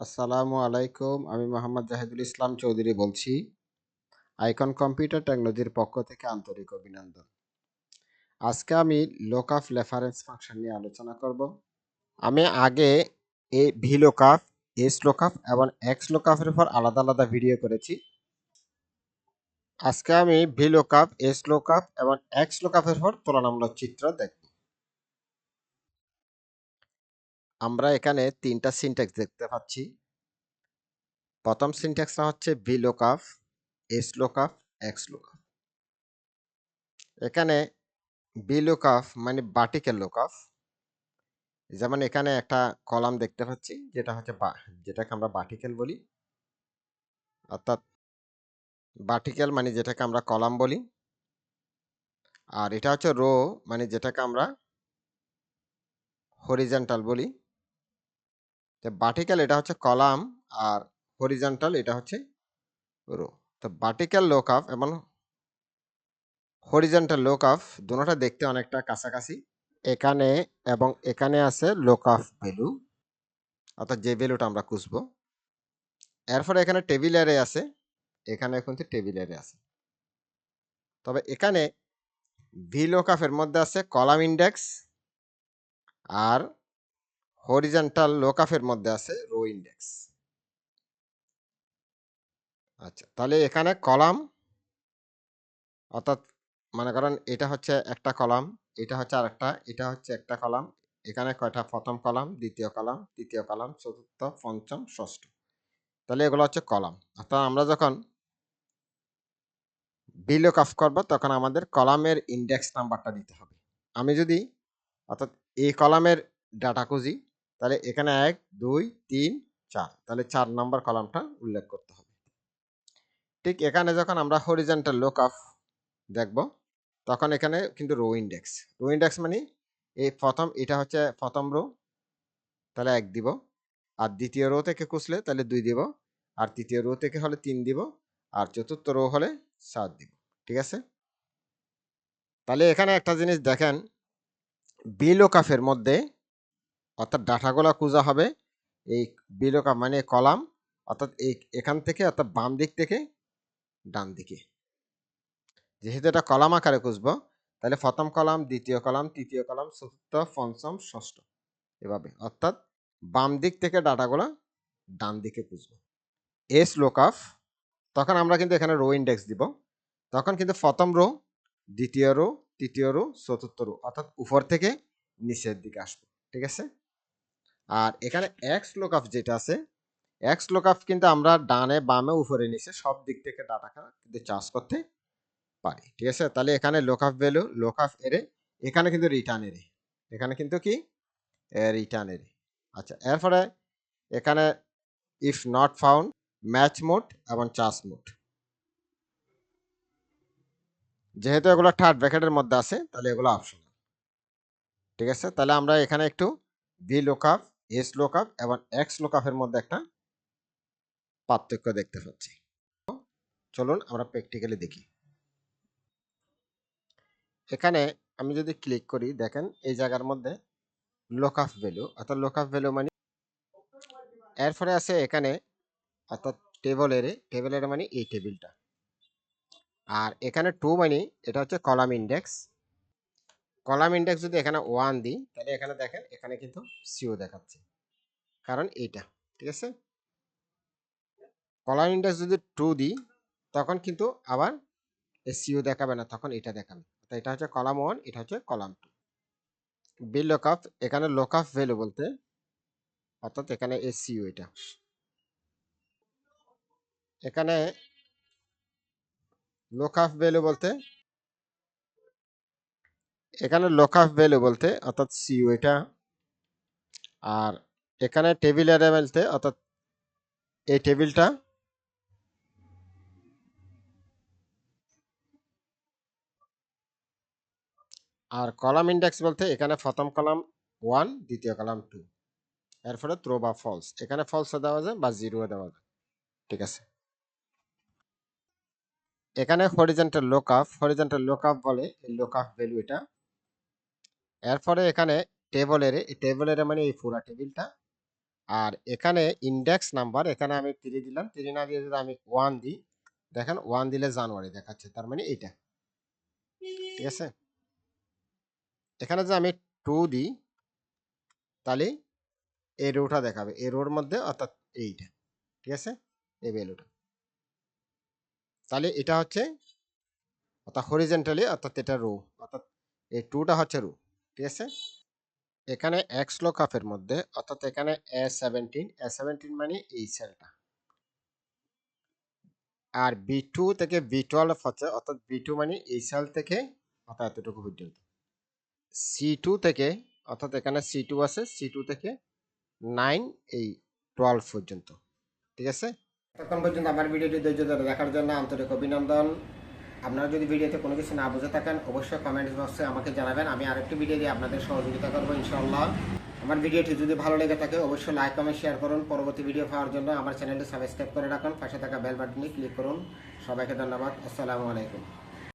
আসসালামু আলাইকুম। আমি মোহাম্মদ জাহিদুল ইসলাম চৌধুরী বলছি। আইকন কম্পিউটার টেকনোলজির পক্ষ থেকে আন্তরিক অভিনন্দন। আজকে আমি লোকআপ রেফারেন্স ফাংশন নিয়ে আলোচনা করব। আমি আগে এ ভিলোকআপ, এসলোকআপ এবং এক্সলোকআপের উপর আলাদা আলাদা ভিডিও করেছি। আজকে আমি ভিলোকআপ, এসলোকআপ এবং এক্সলোকআপের উপর তুলনামূলক চিত্র দেখব। আমরা এখানে তিনটা সিনট্যাক্স দেখতে পাচ্ছি। প্রথম সিনট্যাক্সটা হচ্ছে ভিলোকআপ, এসলোকআপ, এক্সলোকআপ। এখানে ভিলোকআপ মানে ভার্টিক্যাল লোকআপ। যেমন এখানে একটা কলাম দেখতে পাচ্ছি যেটা হচ্ছে যেটাকে আমরা ভার্টিক্যাল বলি। অর্থাৎ ভার্টিক্যাল মানে যেটাকে আমরা কলাম বলি। আর এটা হচ্ছে রো মানে যেটাকে আমরা হরিজেন্টাল বলি। ভার্টিক্যাল এটা হচ্ছে কলাম আর হরিজেন্টাল এটা হচ্ছে রো তো ভার্টিক্যাল লোকআপ এবং হরিজেন্টাল লোকআপ দুটোটা দেখতে অনেকটা কাছাকাছি। এখানে এবং এখানে আছে লোকআপ ভ্যালু অর্থাৎ যে ভ্যালুটা আমরা খুঁজবো। এরপরে এখানে টেবিল এরে আছে, এখানে কিন্তু টেবিল এরে আছে। তবে এখানে ভি লোক লোকআপের মধ্যে আছে কলাম ইন্ডেক্স আর হরিজেন্টাল লোকআপের মধ্যে আছে রো ইন্ডেক্স আচ্ছা তাহলে এখানে কলাম অর্থাৎ মনে করেন এটা হচ্ছে একটা কলাম এটা হচ্ছে আরেকটা, এটা হচ্ছে একটা কলাম এখানে কয়টা? প্রথম কলাম দ্বিতীয় কলাম তৃতীয় কলাম চতুর্থ, পঞ্চম, ষষ্ঠ। তাহলে এগুলো হচ্ছে কলাম অর্থাৎ আমরা যখন বিলোক অফ করব, তখন আমাদের কলামের ইন্ডেক্স নাম্বারটা দিতে হবে। আমি যদি, অর্থাৎ এই কলামের ডাটা খুঁজি তাহলে এখানে এক, দুই, তিন, চার। তাহলে চার নম্বর কলামটা উল্লেখ করতে হবে। ঠিক এখানে যখন আমরা হরিজেন্টাল লোক অফ দেখব, তখন এখানে কিন্তু রো ইন্ডেক্স রো ইন্ডেক্স মানে এই প্রথম, এটা হচ্ছে প্রথম রো তাহলে এক দিব। আর দ্বিতীয় রো থেকে কুচলে তাহলে দুই দিব। আর তৃতীয় রো থেকে হলে তিন দিব। আর চতুর্থ রো হলে সাত দিব। ঠিক আছে? তাহলে এখানে একটা জিনিস দেখেন বিলোকাফের মধ্যে অর্থাৎ ডাটাগুলো খুঁজা হবে, এই বিলোকাফ মানে কলাম, অর্থাৎ এই এখান থেকে, অর্থাৎ বাম দিক থেকে, ডান দিকে। যেহেতু এটা কলাম আকারে খুঁজবো, তাহলে প্রথম কলাম, দ্বিতীয় কলাম, তৃতীয় কলাম, চতুর্থ, পঞ্চম, ষষ্ঠ, এভাবে। অর্থাৎ বাম দিক থেকে ডাটাগুলো ডান দিকে খুঁজবো। এস লোকআফ তখন আমরা কিন্তু এখানে রো ইন্ডেক্স দিব। তখন কিন্তু প্রথম রো দ্বিতীয় রো তৃতীয় রো চতুর্থ রো অর্থাৎ উপর থেকে নিচের দিকে আসব। ঠিক আছে? আর এখানে এক্স লোকআফ যেটা আছে এক্স লোকআপ কিন্তু আমরা ডানে বামে উপরে নিচে সব দিক থেকে ডাটা কিন্তু চার্জ করতে পারি, ঠিক আছে? তাহলে এখানে লোক লোকআপ ভ্যালু লোকআপ এরে এখানে কিন্তু রিটার্ন এরে এখানে কিন্তু কি? রিটার্ন এরে আচ্ছা এরপরে এখানে if not found match mode এবং চার্জ মোড যেহেতু এগুলো থার্ড ব্র্যাকেটের মধ্যে আছে, তাহলে এগুলো অপশন ঠিক আছে? তাহলে আমরা এখানে একটু ভি লোক লোকআপ এস লোকআপ এবং এক্স লোকআপের মধ্যে একটা পার্থক্য দেখতে পাচ্ছি। চলুন আমরা প্র্যাকটিক্যালি দেখি। এখানে আমি যদি ক্লিক করি, দেখেন এই জায়গার মধ্যে লোক অফ ভ্যালু অর্থাৎ লোক অফ ভ্যালু মানে এরপরে আছে এখানে, অর্থাৎ টেবলের টেবলের মানে এই টেবিলটা আর এখানে টু মানে এটা হচ্ছে কলাম ইন্ডেক্স কলাম ইন্ডেক্স যদি এখানে ওয়ান দিই, তাহলে এখানে দেখেন, এখানে কিন্তু সিও দেখাচ্ছে। কারণ এইটা, ঠিক আছে? কলাম ইন্ডেক্স যদি টু দিই, তখন কিন্তু আবার এসিও দেখাবে না, তখন এটা দেখাবে। এটা হচ্ছে কলাম ওয়ান এটা হচ্ছে কলাম টু বি লোকআপ এখানে লোক লোকআপ ভ্যালু বলতে, অর্থাৎ এখানে এসিও এটা। এখানে লোক লোকআপ ভ্যালু বলতে এখানে লোকআপ ভ্যালু বলতে, অর্থাৎ সিও এটা আর এখানে টেবিল এরে বলতে, অর্থাৎ এই টেবিলটা আর কলাম ইন্ডেক্স বলতে, এখানে প্রথম কলাম ওয়ান দ্বিতীয় কলাম টু এরপরে থ্রো বা ফলস এখানে ফলসও দেওয়া যায় বা জিরো দেওয়া যায়। ঠিক আছে? এখানে হরিজেন্টাল লোক আপ হরিজেন্টাল লোক আপ বলে লোক আপ ভ্যালু এটা এরপরে এখানে টেবলের টেবলের মানে এই পুরা টেবিলটা আর এখানে ইন্ডেক্স নাম্বার এখানে আমি থ্রি দিলাম। থ্রি না দিয়ে যদি আমি ওয়ান দিই, দেখেন ওয়ান দিলে জানুয়ারি দেখাচ্ছে, তার মানে এইটা। ঠিক আছে? এখানে যে আমি টু দিই, তাহলে এই রোটা দেখাবে। এই রোর মধ্যে অর্থাৎ এইটা। ঠিক আছে? এই ভ্যালুটা তাহলে এটা হচ্ছে, অর্থাৎ হরিজেন্টালি অর্থাৎ এটা রো অর্থাৎ এই টুটা হচ্ছে রো ঠিক আছে? এখানে এক্স লোকাফের মধ্যে, অর্থাৎ এখানে এ সেভেন্টিন এ সেভেন্টিন মানে এই সেলটা আর বি টু থেকে বি টুয়েলভ হচ্ছে, অর্থাৎ বি টু মানে এই সেল থেকে, অর্থাৎ এতটুকু পর্যন্ত। সি টু থেকে, অর্থাৎ এখানে সি টু আছে সি টু থেকে নাইন এই টুয়েলভ পর্যন্ত। ঠিক আছে? তখন পর্যন্ত আমার ভিডিওটি ধৈর্য ধরে দেখার জন্য আন্তরিক অভিনন্দন। আপনারা যদি ভিডিওতে কোনো কিছু না বুঝে থাকেন, অবশ্যই কমেন্ট বক্সে আমাকে জানাবেন। আমি আরেকটি ভিডিও দিয়ে আপনাদের সহযোগিতা করব ইনশাল্লাহ আমার ভিডিওটি যদি ভালো লেগে থাকে, অবশ্যই লাইক কমেন্ট শেয়ার করুন। পরবর্তী ভিডিও পাওয়ার জন্য আমার চ্যানেলটি সাবস্ক্রাইব করে রাখুন। পাশে থাকা বেল বাটনে ক্লিক করুন। সবাইকে ধন্যবাদ। আসসালামু আলাইকুম।